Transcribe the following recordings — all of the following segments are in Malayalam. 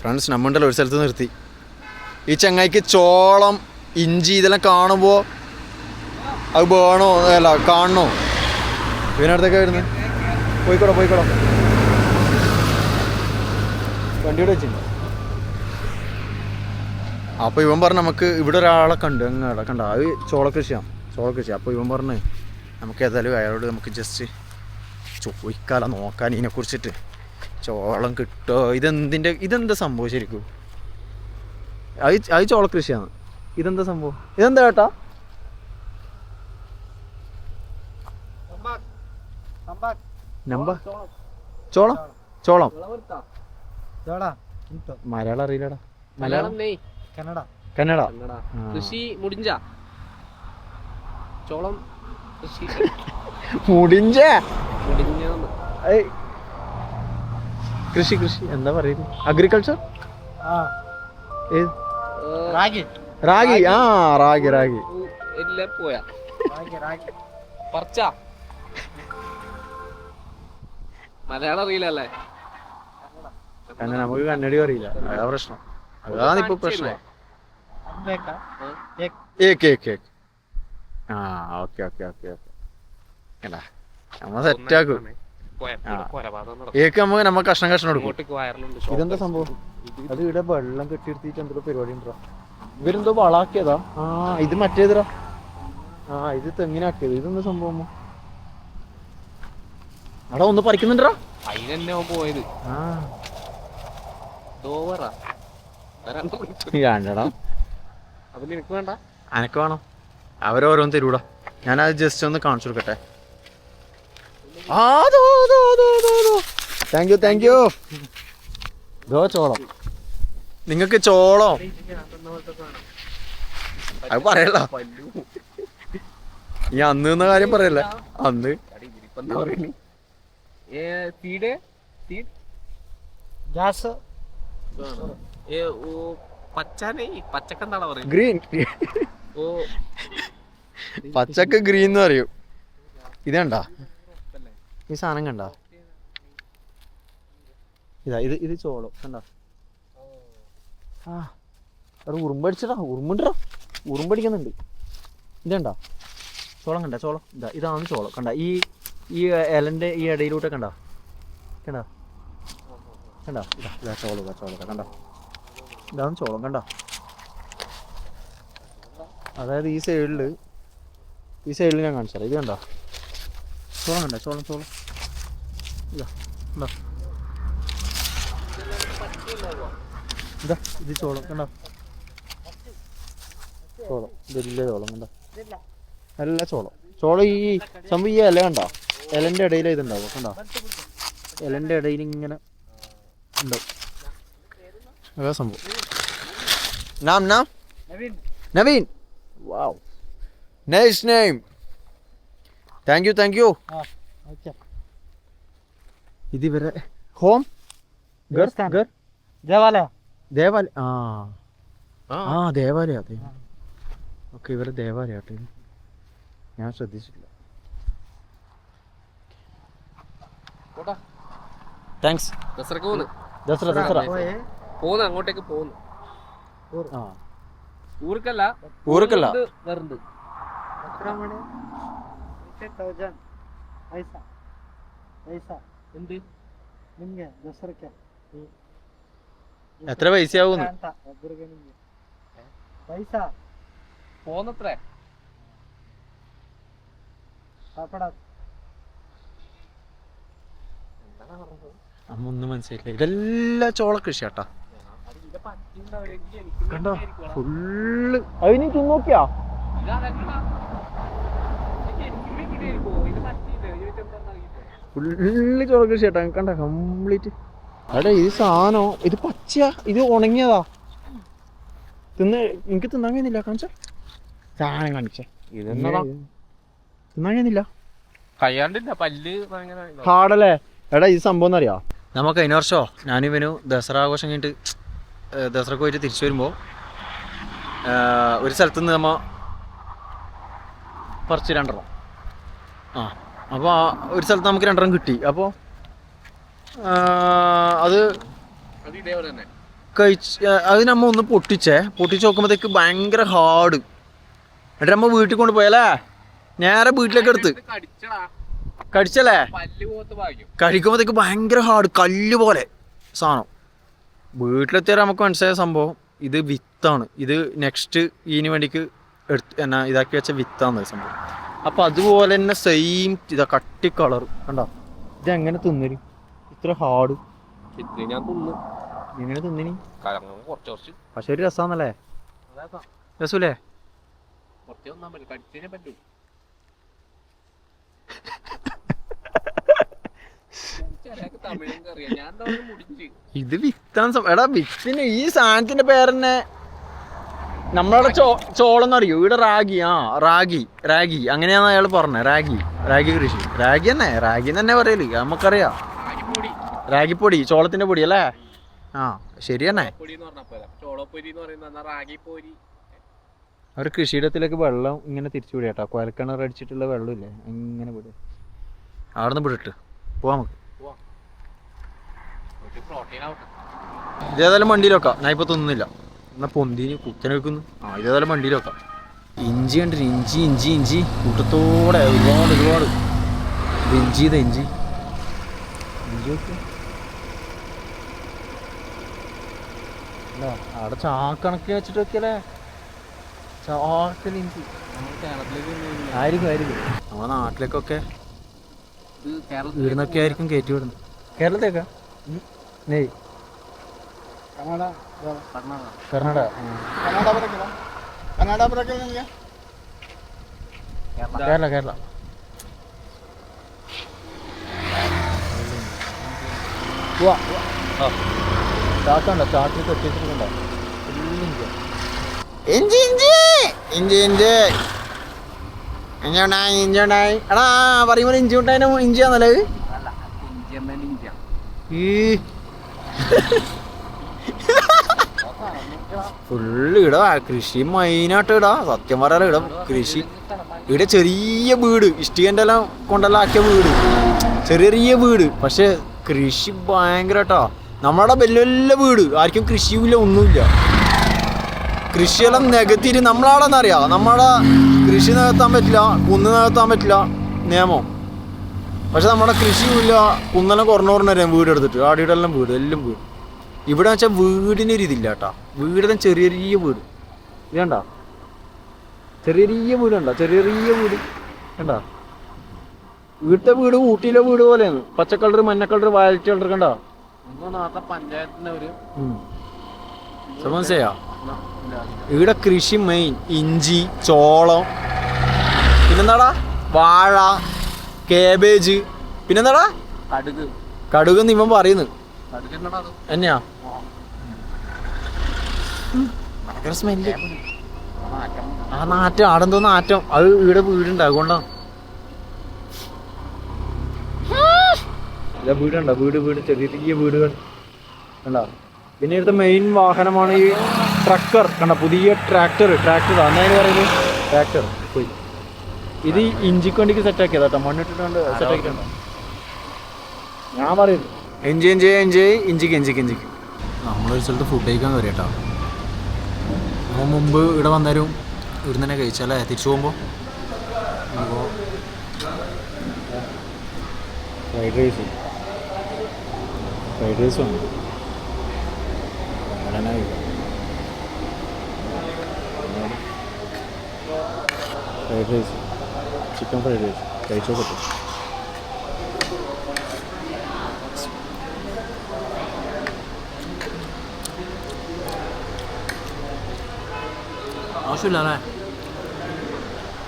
ഫ്രണ്ട്സ് നമ്മണ്ടല്ലോ ഒരു സ്ഥലത്ത് നിർത്തി. ഈ ചങ്ങായിക്ക് ചോളം ഇഞ്ചി ഇതെല്ലാം കാണുമ്പോൾ അത് വേണോ? അല്ല കാണണോ? ഇവനടുത്തൊക്കെ വരുന്നത് പോയിക്കോളാം പോയിക്കോളാം. വണ്ടിയുടെ വെച്ചിട്ടുണ്ടോ. അപ്പോൾ ഇവൻ പറഞ്ഞു നമുക്ക് ഇവിടെ ഒരാളെ കണ്ട് അങ്ങടെ കണ്ട. അത് ചോളക്കൃഷിയാണ് ചോളക്കൃഷി അപ്പോൾ ഇവൻ പറഞ്ഞു നമുക്ക് ഏതായാലും അയാളോട് നമുക്ക് ജസ്റ്റ് ചോദിക്കാല നോക്കാൻ ഇതിനെ കുറിച്ചിട്ട് ചോളം കിട്ടോ? ഇതെന്തിന്റെ ഇതെന്താ സംഭവം ശരിക്കും? അത് ചോള കൃഷിയാണ്. ഇതെന്താ സംഭവം? ഇതെന്താ കേട്ടാ ചോളം? ചോളം. മലയാളം അറിയില്ലടാ. മലയാളം? കന്നഡ. കന്നഡ. കൃഷി മുടിഞ്ച. ചോളം മുടിഞ്ച? മുടിഞ്ഞ കൃഷി കൃഷി. എന്താ പറയുന്നത് അഗ്രികൾച്ചർ റാഗി. റാഗി. ആ റാഗി റാഗി. എല്ലാം പോയാ. പർച്ച മലയാളം അറിയില്ല അല്ലേ? കാരണം നമുക്ക് കന്നഡ അറിയില്ല. അതാ പ്രശ്നം. അതാണ് ഇപ്പൊ പ്രശ്നം. ആ ഓക്കെ ഓക്കെ ഓക്കെ ഓക്കെ. നമ്മ സെറ്റാക്കും ഏക്ക് നമുക്ക് നമ്മ കഷ്ണം കഷ്ണം എടുക്കും. ഇതെന്താ സംഭവം? അത് ഇവിടെ വെള്ളം കെട്ടിയെടുത്തിട്ട് എന്തോ പരിപാടി ഉണ്ടോ? ഇവരെന്തോ വളാക്കിയതാ? ആ ഇത് മറ്റേതരാ ആ ഇത് തെങ്ങിനാക്കിയത്. ഇതെന്താ സംഭവം? അവിടെ ഒന്ന് പറിക്കുന്നുണ്ടോ അതിനെന്നെ പോയത്. ആ. ദോവറാ വേണ്ടടാ അത് നിനക്ക് വേണ്ട. അനക്ക് വേണം. അവരോരോന്ന് തരൂടാ. ഞാനത് ജസ്റ്റ് ഒന്ന് കാണിച്ചു കൊടുക്കട്ടെ. അതോ അതോ അതോ അതോ അതോ. താങ്ക് യു താങ്ക് യു ഇതോ ചോളം. നിങ്ങൾക്ക് ചോളം? അത് പറയല്ല ഈ അന്ന് എന്ന കാര്യം പറയല്ല. അന്ന്. ഗ്യാസ് ഗ്രീൻ പച്ചക്ക് ഗ്രീൻ എന്ന് പറയൂ. ഇതേണ്ടാ? ഈ സാധനം കണ്ട? ഇതാ ഇത് ഇത് ചോളം കണ്ട? ആ അവിടെ ഉറുമ്പടിച്ചടാ ഉറുമ്പുണ്ടടാ ഉറുമ്പടിക്കുന്നുണ്ട് ഇതണ്ട ചോളം കണ്ട? ചോളം. ഇതാ ഇതാണ് ചോളം. കണ്ട? ഈ ഈ ഇലന്റെ ഈ ഇടയിലൂടെ കണ്ട? കണ്ട? കണ്ട? ഇതാ ഇതാ ചോളം ഇതാ ചോളം കണ്ട? ഇതാണ് ചോളം കണ്ട? അതായത് ഈ സൈഡിൽ ഈ സൈഡിൽ ഞാൻ കാണിച്ചാ ഇത് കണ്ടോ? ചോളം കണ്ട? ചോളം ചോളം. ഇതാ ഇതാ ഇത് ചോളം കണ്ടോ? ചോളം വലിയ ചോളം കണ്ടോ? നല്ല ചോളം. ചോളം ഈ സംഭവം ഈ ഇല കണ്ടോ? ഇലന്റെ ഇടയിൽ ഇതുണ്ടാവും കണ്ടോ? ഇലന്റെ ഇടയിൽ ഇങ്ങനെ ഉണ്ടാവും അതാ സംഭവം. നാം നാം. Naveen. Wow. Nice name thank you thank you okay. ഇതിവരെ home? ദേവാലയ. ദേവാലയ? ആ. ആ. ദേവാലയ അതെ. ഓക്കെ ഇവരെ ദേവാലയ ഞാൻ ശ്രദ്ധിച്ചില്ല അങ്ങോട്ടേക്ക് പോകുന്നു പൈസ. പൈസ. എന്ത് ನಿಮಗೆ ದಸರಕ್ಕೆ എത്ര പൈസയാവുന്നു ಅಂತ ಒಬ್ಬರಿಗೆ ನಿಮಗೆ ಪೈಸಾ പോന്നത്രേ ಕಾಪಾಡ അമ്മ ഒന്നും മനസ്സിലായില്ല ഇതെല്ലാം ചോള കൃഷി കേട്ടാ കണ്ടോ ഫുള്ള് അതിന് തിന്നോക്കിയാ ഫുള്ള് ചോള കൃഷി കേട്ടാ കണ്ട? കംപ്ലീറ്റ്. എടാ ഇത് സാധനം. ഇത് പച്ചയാ. ഇത് ഉണങ്ങിയതാ. തിന്ന് എനിക്ക് തിന്നാൻ കഴിയുന്നില്ല? കാണിച്ച. സാധനം കാണിച്ചേ. ഇതെന്നടാ തിന്നാൻ കഴിയുന്നില്ല. പല്ല് ഭയങ്കര ഹാർഡല്ലേ എടാ ഇത് സംഭവം എന്നറിയാ? നമുക്ക് കഴിഞ്ഞ വർഷമോ ഞാനിവനു ദസറ ആഘോഷം കഴിഞ്ഞിട്ട് ദസറക്ക് പോയിട്ട് തിരിച്ചു വരുമ്പോൾ ഒരു സ്ഥലത്ത് നിന്ന് നമ്മ പറിച്ച് രണ്ടെണ്ണം. ആ. അപ്പോൾ ഒരു സ്ഥലത്ത് നമുക്ക് രണ്ടെണ്ണം കിട്ടി. അപ്പോൾ അത് കഴിച്ച് അത് നമ്മ ഒന്ന് പൊട്ടിച്ചേ. പൊട്ടിച്ച് നോക്കുമ്പോഴത്തേക്ക് ഭയങ്കര ഹാർഡ് എന്നിട്ട് നമ്മ വീട്ടിൽ കൊണ്ടുപോയല്ലേ നേരെ വീട്ടിലേക്ക് എടുത്ത്. കടിച്ചല്ലേ? കഴിക്കുമ്പോഴത്തേക്ക് ഭയങ്കര ഹാർഡ് കല്ല് പോലെ സാധനം. വീട്ടിലെത്തിയാൽ നമുക്ക് മനസ്സിലായ സംഭവം ഇത് വിത്താണ്. ഇത് നെക്സ്റ്റ് ഇതിന് വേണ്ടിക്ക് എടുത്ത് എന്നാ ഇതാക്കി വെച്ച വിത്താണ് സംഭവം. അപ്പം അതുപോലെ തന്നെ സെയിം ഇതാ കട്ടി കളർ കണ്ടോ? ഇത് എങ്ങനെ തിന്നൽ? ഇത്ര ഹാർഡ് ഞാൻ തിന്നു. എങ്ങനെ തിന്നിനി? പക്ഷെ ഒരു രസാന്നല്ലേ? രസൂലേ? ഇത് വിത്താൻ എടാ വിത്തിന് ഈ സാധനത്തിന്റെ പേരെന്നെ നമ്മളവിടെ ചോ ചോളം അറിയോ ഇവിടെ റാഗി ആ റാഗി റാഗി. അങ്ങനെയാണ് അയാൾ പറഞ്ഞത്. റാഗി റാഗി കൃഷി. റാഗി തന്നെ റാഗി തന്നെ പറയൽ. നമുക്കറിയാം. റാഗിപ്പൊടി. ചോളത്തിന്റെ പൊടി അല്ലേ? ആ ശരി തന്നെ. അവർ കൃഷിയിടത്തിലേക്ക് വെള്ളം ഇങ്ങനെ തിരിച്ചു വിടുക കേട്ടോ കുഴൽക്കിണർ അടിച്ചിട്ടുള്ള വെള്ളമില്ലേ? ഇങ്ങനെ വിടുക അവിടെ നിന്ന് വിടിട്ട് പോവാം. നമുക്ക് ഇതേതായാലും വണ്ടിയിലൊക്കെ ഞാൻ ഇപ്പൊ തിന്നുന്നില്ല എന്നാ പൊന്തിന് കുത്തനെ വെക്കുന്നു. ആ ഇതേതായാലും വണ്ടിയിൽ വെക്കാം. ഇഞ്ചി കണ്ടിട്ട് ഇഞ്ചി ഇഞ്ചി ഇഞ്ചി. കൂട്ടത്തോടെ ഒരുപാട് ഒരുപാട്. ഇഞ്ചി ഇതാ ഇഞ്ചി. ഇഞ്ചി വെക്കും. അവിടെ ചാക്കണക്ക് വെച്ചിട്ട് വെക്കല്ലേ? ചാക്കൽ ഇഞ്ചി. കേരളത്തിലേക്ക് ആയിരിക്കും ആയിരിക്കും. നമ്മുടെ നാട്ടിലേക്കൊക്കെ ഇവിടുന്നൊക്കെ ആയിരിക്കും കയറ്റി വിടുന്നത്. കേരളത്തേക്കാ നെയ്. ಕನ್ನಡ കർണാടക കർണാടക ಕನ್ನಡ ಬರೋಕಿಲ್ಲ ಕನ್ನಡ ಬರೋಕಿಲ್ಲ ನಿಮಗೆ കേരള കേരള ചാട്ടുണ്ടോ ചാട്ടിൽ കെട്ടിച്ചിട്ടുണ്ടോ ഇഞ്ചി ഇഞ്ചി ഇഞ്ചി ഇഞ്ചി ഇഞ്ചി ഉണ്ടായി ഇഞ്ചി ഉണ്ടായി എടാ പറയുമ്പോൾ ഇഞ്ചി ഉണ്ടായ ഇഞ്ചിയാന്നല്ലേ ഇത്? അല്ല ഇഞ്ചിയമ്മ ഇഞ്ചിയ ഈ ഫുള്ള് ഇടാ. കൃഷി മെയിനായിട്ട് ഇടാ. സത്യം പറയാലോ ഇടാ. കൃഷി ഇവിടെ ചെറിയ വീട്. ഇഷ്ടികന്റെ എല്ലാം കൊണ്ടെല്ലാം ആക്കിയ വീട്. ചെറിയ വീട്. പക്ഷെ കൃഷി ഭയങ്കരട്ടോ. നമ്മളവിടെ വലിയ വലിയ വീട്. ആർക്കും കൃഷിയുമില്ല ഒന്നുമില്ല. കൃഷിയെല്ലാം നികത്തിയിട്ട് നമ്മളവിടെ അറിയാം നമ്മളെ കൃഷി നികത്താൻ പറ്റില്ല കുന്ന് നികത്താൻ പറ്റില്ല. നിയമം. പക്ഷെ നമ്മുടെ കൃഷിയുമില്ല. കുന്നെല്ലാം കുറഞ്ഞു കുറഞ്ഞു വീട് എടുത്തിട്ട് ആടിയിടെല്ലാം വീട്. എല്ലാം വീട്. ഇവിടെ വെച്ചാൽ വീടിനൊരു ഇതില്ല കേട്ടാ. വീട് ചെറിയ ചെറിയ വീട്. ഇത് കണ്ട? ചെറിയ ചെറിയ വീട് കണ്ട? ചെറിയ ചെറിയ വീട്. കണ്ട? വീട്ടിലെ വീട് ഊട്ടിയിലെ വീട് പോലെയാണ്. പച്ച കളർ മഞ്ഞ കളർ വയലറ്റ് കളർ കണ്ടോ? നാളത്തെ പഞ്ചായത്തിന്റെ ഒരു ഇവിടെ കൃഷി മെയിൻ ഇഞ്ചി ചോളം. പിന്നെന്താടാ? വാഴ കേബേജ് പിന്നെന്താടാ? കടുക്. കടുക് എന്ന് ഇവൻ പറയുന്നു. കടുക് എന്നടാ അത്. എന്നാ ഭയങ്കര സ്മെല്ല് ആ നാറ്റം ആടെന്തോ നാറ്റം അത് ഇവിടെ വീടുണ്ട് അതുകൊണ്ടാ. ഇല്ല വീടുണ്ടോ? വീട് വീട് ചെറിയ ചെറിയ വീടുകൾ. കണ്ടോ? പിന്നെ ഇവിടുത്തെ മെയിൻ വാഹനമാണ് ഈ ട്രക്കർ കണ്ട? പുതിയ ട്രാക്ടർ ട്രാക്ടർ അന്നേരം പറയുന്നത്? ട്രാക്ടർ പോയി. ഇത് ഇഞ്ചിക്കൊണ്ടിക്ക് ഇഞ്ചിക്ക് സെറ്റ് ആക്കിയതാട്ടോ മണ്ണിട്ടിട്ടുണ്ട് സെറ്റ് ആക്കിയിട്ടുണ്ട്. ഞാൻ പറയുന്നു. എഞ്ചി എൻജോയ് എൻജോയ്. ഇഞ്ചിക്ക് ഇഞ്ചിക്ക് ഇഞ്ചിക്ക്. നമ്മളൊരു സ്ഥലത്ത് ഫുഡ് കഴിക്കാൻ കയറി കേട്ടോ നമ്മൾ മുമ്പ് ഇവിടെ വന്നാലും ഇവിടുന്ന് തന്നെ കഴിച്ചാലേ തിരിച്ചു പോകുമ്പോൾ അപ്പോൾ ഫ്രൈഡ് റൈസ് ഫ്രൈഡ് റൈസ് വേണം. അങ്ങനെ fried rice chicken fried rice കഴിച്ചോ പറ്റും On se la la la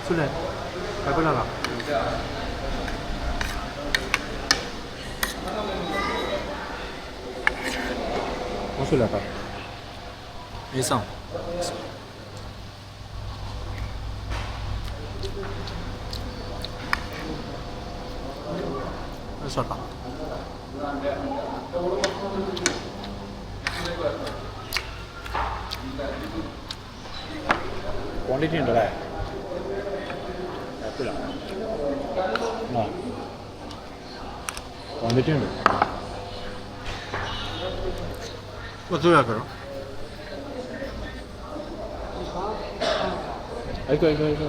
la la la la la la la la la la la la la quantity ഉണ്ടല്ലേ? ആപ്പിളാണ് ആ. ക്വാണ്ടിറ്റി ഉണ്ട്. പത്ത് പേക്കണം ആയിക്കോ ആയിക്കോ ആയിക്കോ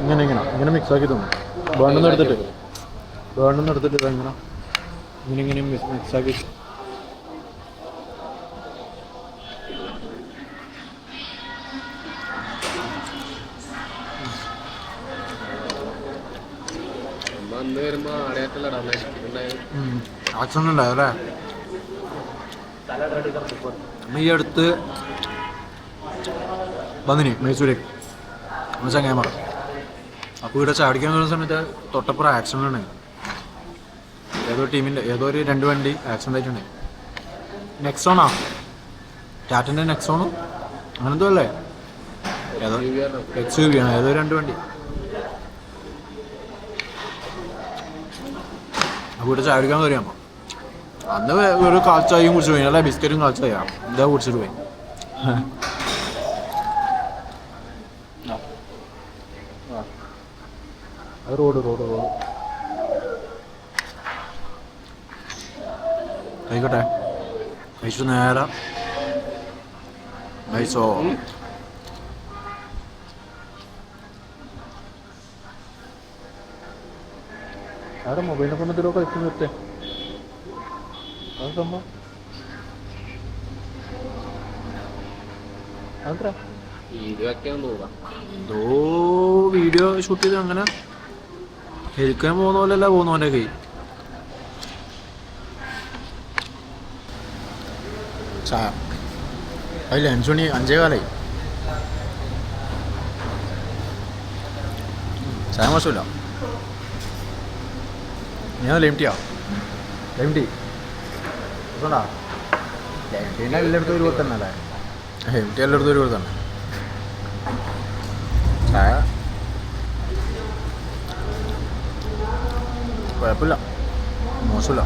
ഇങ്ങനെ ഇങ്ങനെ ഇങ്ങനെ മിക്സ് ആക്കി തന്നു. വേണ്ടെന്ന് എടുത്തിട്ട് വേണ്ടെന്ന് എടുത്തിട്ട് ഇതെങ്ങനെ ഇങ്ങനെ. ഇങ്ങനെ മിക്സ് ആക്കി. വരുമ്പോ നശിച്ചിട്ടുണ്ടായത് ആക്ഷൻ ഉണ്ടായല്ലേ ഈ അടുത്ത് വന്നിനി മൈസൂരേക്ക് നമ്മൾ ചങ്ങായിമാർ അപ്പോൾ ഇവിടെ ചാടിക്കാൻ വരുന്ന സമയത്ത് തൊട്ടപ്പുറം ആക്സിഡന്റ് ഉണ്ടായി. ഏതോ ടീമിന്റെ ഏതോ ഒരു രണ്ട് വണ്ടി ആക്സിഡന്റ് ആയിട്ടുണ്ട്. നെക്സോണാ ടാറ്റന്റെ നെക്സോണും അങ്ങനെന്തോ അല്ലേ? ഏതോ എക്സ് യു വി ആണ്? ഏതോ രണ്ട് വണ്ടി. അപ്പോൾ ചായ കുടിക്കാൻ കയറിയാൽ അന്ന് ഒരു കാച്ചായും കുടിച്ചു പോയി. അല്ല? ബിസ്ക്കറ്റും കാൽച്ചായ ഇതാ കുടിച്ചിട്ട് പോയി. Road road road. ആയിക്കോട്ടെ. കഴിച്ചു നേരം. കഴിച്ചോ ആരെ മൊബൈലിനെ കൊണ്ടിട്ടോ കളിച്ചു നിർത്തേ. അത് സംഭവം? അതെത്ര എന്തോ വീഡിയോ ഷൂട്ട് ചെയ്ത് അങ്ങനെ ഹെലിക്കാൻ പോകുന്ന പോലെയല്ല പോകുന്നവന്റെ കൈ. അതില്ല അഞ്ചു മണി അഞ്ചേ കാലായി. ചായ മോശമില്ല. ഞാൻ ലൈം ടീയാ ലൈം ടീ അതുകൊണ്ടാ ലൈം ടീന്റെ എല്ലായിടത്തും തന്നെ അല്ലേ? ലൈം ടീ എല്ലായിടത്തും ഒരു പോലെ തന്നെ. ചായ? കുഴപ്പമില്ല. മോശമില്ല.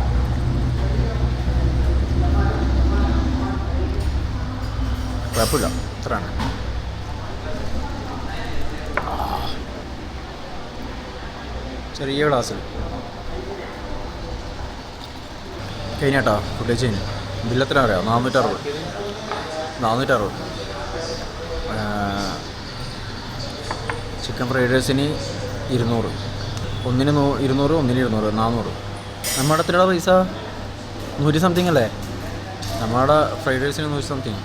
കുഴപ്പമില്ല. അത്രയാണ് ചെറിയ ഗ്ലാസ്സിൽ. കഴിഞ്ഞാട്ടോ ഫുഡ് കഴിഞ്ഞു. ബില്ലെത്ര അറിയാം? നാനൂറ്ററുപത്. നാനൂറ്ററുപത്. ചിക്കൻ ഫ്രൈഡ് റൈസിന് ഇരുന്നൂറ്. ഒന്നിന് നൂ ഇരുന്നൂറ് ഒന്നിന് ഇരുന്നൂറ് നാനൂറ്. നമ്മുടെ എത്രയുടെ പൈസ നൂറ്റി സംതിങ് അല്ലേ? നമ്മുടെ ഫ്രൈഡ് റൈസിന് നൂറ്റി സംതിങ്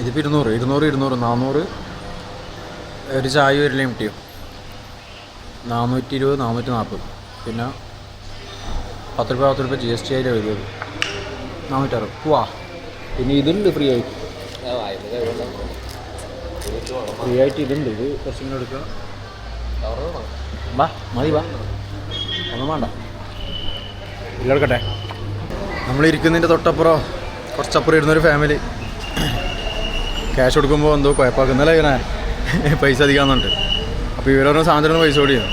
ഇതിപ്പോൾ ഇരുന്നൂറ് ഇരുന്നൂറ് ഇരുന്നൂറ് നാനൂറ്. ഒരു ചായ ഒരു ലിമിറ്റിയും നാനൂറ്റി ഇരുപത് നാനൂറ്റി നാൽപ്പത് പിന്നെ പത്ത് രൂപ പത്ത് രൂപ ജി എസ് ടി ആയിട്ട് വരുന്നത്. നാനൂറ്ററുപത് പോവാ പിന്നെ ഇതുണ്ട് ഫ്രീ ആയിട്ട്. ഫ്രീ ആയിട്ട് ഇതുണ്ട്. ഇത് കുറച്ചും കൂടെ എടുക്കുക വാ മതി വാ. ഒന്നും വേണ്ട. ഇല്ലെടുക്കട്ടെ നമ്മളിരിക്കുന്നതിന്റെ തൊട്ടപ്പുറം കുറച്ചപ്പുറം ഇരുന്നൊരു ഫാമിലി ക്യാഷ് കൊടുക്കുമ്പോൾ എന്തോ കുഴപ്പമാക്കുന്നല്ലേ ഇങ്ങനെ പൈസ അധികമാകുന്നുണ്ട് അപ്പോൾ ഇവരോരോ സാധനത്തിന് പൈസ ഓടിയാണ്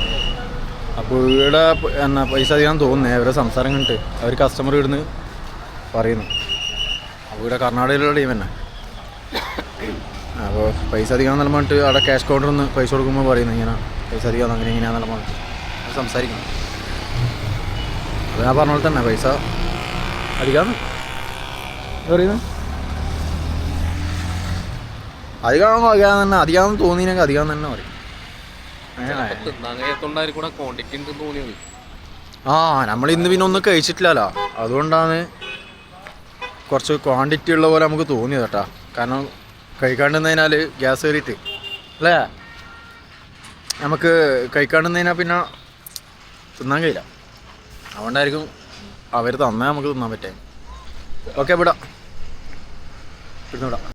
അപ്പോൾ ഇവിടെ എന്നാ പൈസ അധികം തോന്നുന്നേ. അവരെ സംസാരം കണ്ടിട്ട് അവർ കസ്റ്റമർ ഇവിടുന്ന് പറയുന്നു. അപ്പോൾ ഇവിടെ കർണാടകയിലുള്ള ടീം തന്നെ. അപ്പോൾ പൈസ അധികം നല്ല പറഞ്ഞിട്ട് അവിടെ ക്യാഷ് കൗണ്ടറിൽ നിന്ന് പൈസ കൊടുക്കുമ്പോൾ പറയുന്നു ഇങ്ങനെ പൈസ അധികം അങ്ങനെ ഇങ്ങനെയാണെന്നുള്ള പറഞ്ഞിട്ട്. സംസാരിക്കണം അത് ഞാൻ പറഞ്ഞ പോലെ തന്നെ പൈസ അധികമാണ് പറയുന്നു? അധികം അധികം തന്നെ അധികം തോന്നിയെങ്കിൽ അധികം തന്നെ പറയും അങ്ങനെ തിന്നാൻ കഴിയത്തോണ്ടായിരിക്കും കൂടെ ക്വാണ്ടിറ്റി ഉണ്ട് തോന്നിയത് ആ നമ്മൾ ഇന്ന് പിന്നെ ഒന്നും കഴിച്ചിട്ടില്ലല്ലോ. അതുകൊണ്ടാണ് കുറച്ച് ക്വാണ്ടിറ്റി ഉള്ള പോലെ നമുക്ക് തോന്നിയത് കേട്ടാ. കാരണം കഴിക്കാണ്ടുന്നതിനാൽ ഗ്യാസ് കയറിയിട്ട്. അല്ലേ? നമുക്ക് കഴിക്കാണ്ടിരുന്നതിനാൽ പിന്നെ തിന്നാൻ കഴിയില്ല. അതുകൊണ്ടായിരിക്കും അവർ തന്നാൽ നമുക്ക് തിന്നാൻ പറ്റേ. ഓക്കെ വിടാം. വിടാം.